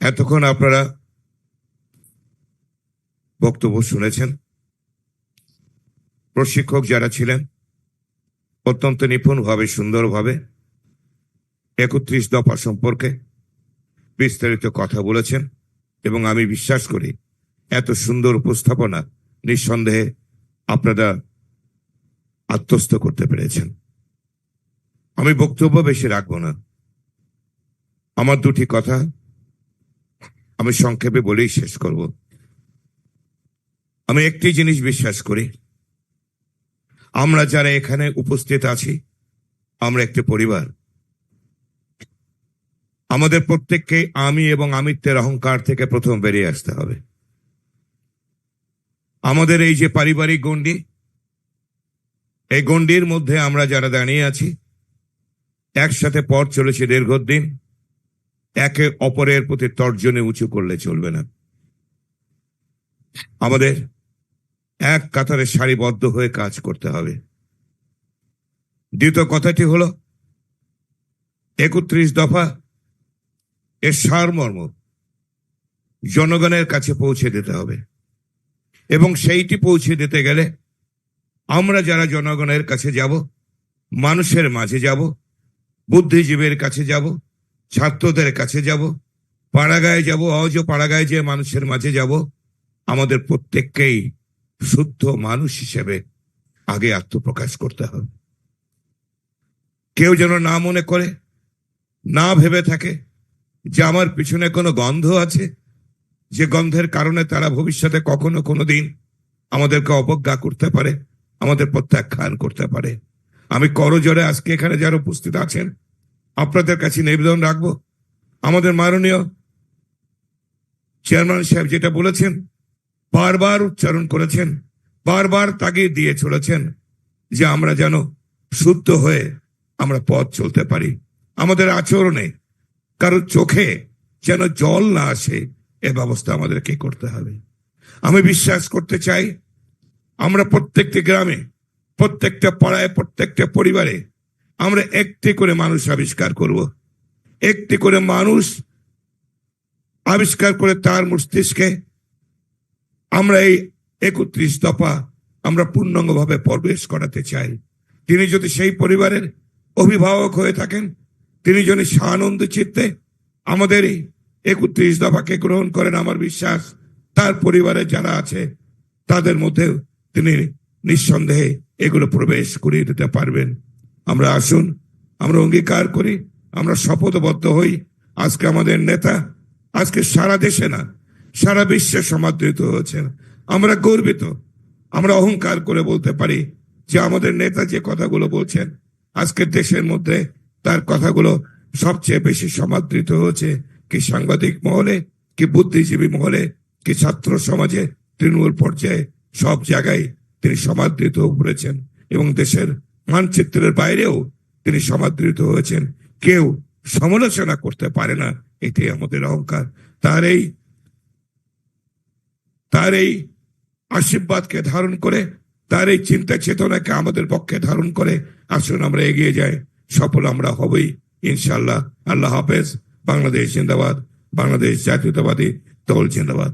এতক্ষণ আপনারা বক্তব্য শুনেছেন। প্রশিক্ষক যারা ছিলেন, অত্যন্ত নিপুণভাবে, সুন্দরভাবে একত্রিশ দফা সম্পর্কে বিস্তারিত কথা বলেছেন এবং আমি বিশ্বাস করি এত সুন্দর উপস্থাপনা নিঃসন্দেহে আপনারা আত্মস্থ করতে পেরেছেন। আমি বক্তব্য বেশি রাখব না। আমার দুটি কথা আমি সংক্ষেপে বলেই শেষ করব। আমি একটি জিনিস বিশ্বাস করি। আমরা যারা এখানে উপস্থিত আছি, আমরা একটি পরিবার। আমাদের প্রত্যেককে আমি এবং আমিত্বের অহংকার থেকে প্রথম বেরিয়ে আসতে হবে। আমাদের এই যে পারিবারিক গণ্ডি, এই গণ্ডির মধ্যে আমরা যারা দাঁড়িয়ে আছি, একসাথে পথ চলেছে দীর্ঘদিন। একে অপরের প্রতি তর্জনে উঁচু করলে চলবে না। আমাদের এক কাতারে সারিবদ্ধ হয়ে কাজ করতে হবে। দ্বিতীয় কথাটি হলো, একত্রিশ দফা এর সারমর্ম জনগণের কাছে পৌঁছে দিতে হবে। এবং সেইটি পৌঁছে দিতে গেলে আমরা যারা জনগণের কাছে যাব, মানুষের মাঝে যাব, বুদ্ধিজীবীর কাছে যাব ছাত্রদের কাছে যাব, পাড়াগায় যাব অজ পাড়াগায় যে মানুষের মাঝে যাব। আমাদের প্রত্যেককেই শুদ্ধ মানুষ হিসেবে আগে আত্মপ্রকাশ করতে হবে। কেউ যেন না মনে করে, না ভেবে থাকে যে আমার পিছনে কোনো গন্ধ আছে, যে গন্ধের কারণে তারা ভবিষ্যতে কখনো কোনো দিন আমাদেরকে অবজ্ঞা করতে পারে, আমাদের প্রত্যাখ্যান করতে পারে। আমি করজোরে আজকে এখানে যারা উপস্থিত আছেন আপনাদের কাছে নিবেদন রাখব। আমাদের মাননীয় চেয়ারম্যান সাহেব যেটা বলেছেন, বারবার উচ্চারণ করেছেন, বারবার তাগিদ দিয়ে চলেছেন যে আমরা যেন শুদ্ধ হয়ে আমরা পথ চলতে পারি। আমাদের আচরণে কারোর চোখে যেন জল না আসে, এ ব্যবস্থা আমাদেরকে করতে হবে। আমি বিশ্বাস করতে চাই, আমরা প্রত্যেকটি গ্রামে, প্রত্যেকটা পাড়ায়, প্রত্যেকটা পরিবারে আমরা একটি করে মানুষ আবিষ্কার করব। একটি করে মানুষ আবিষ্কার করে তার মস্তিষ্কে আমরা এই একত্রিশ দফা আমরা পূর্ণাঙ্গভাবে প্রবেশ করাতে চাই। তিনি যদি সেই পরিবারের অভিভাবক হয়ে থাকেন, তিনি যদি সানন্দ চিত্তে আমাদের একত্রিশ দফাকে গ্রহণ করেন, আমার বিশ্বাস তার পরিবারে যারা আছে, তাদের মধ্যেও তিনি নিঃসন্দেহে এগুলো প্রবেশ করিয়ে দিতে পারবেন। আমরা আসুন, আমরা অঙ্গীকার করি, আমরা শপথবদ্ধ হই। আজকে আমাদের নেতা, আজকে সারা দেশে না, সারা বিশ্বে সমাদৃত হয়েছেন। আমরা গর্বিত, আমরা অহংকার করে বলতে পারি যে আমাদের নেতা যে কথাগুলো বলছেন, আজকের দেশের মধ্যে তার কথাগুলো সবচেয়ে বেশি সমাদৃত হয়েছে। কি সাংবাদিক মহলে, কি বুদ্ধিজীবী মহলে, কি ছাত্র সমাজে, তৃণমূল পর্যায়ে, সব জায়গায় তিনি সমাদৃত করেছেন এবং দেশের মানচিত্রের বাইরেও তিনি সমাদৃত হয়েছেন। কেউ সমালোচনা করতে পারে না এটি আমাদের অহংকার। তার এই তার এই আশীর্বাদকে ধারণ করে, তার এই চিন্তা চেতনাকে আমাদের পক্ষে ধারণ করে, আসুন আমরা এগিয়ে যাই, সফল আমরা হবই ইনশাল্লাহ আল্লাহ হাফেজ, বাংলাদেশ জিন্দাবাদ, বাংলাদেশ জাতীয়তাবাদী দল জিন্দাবাদ।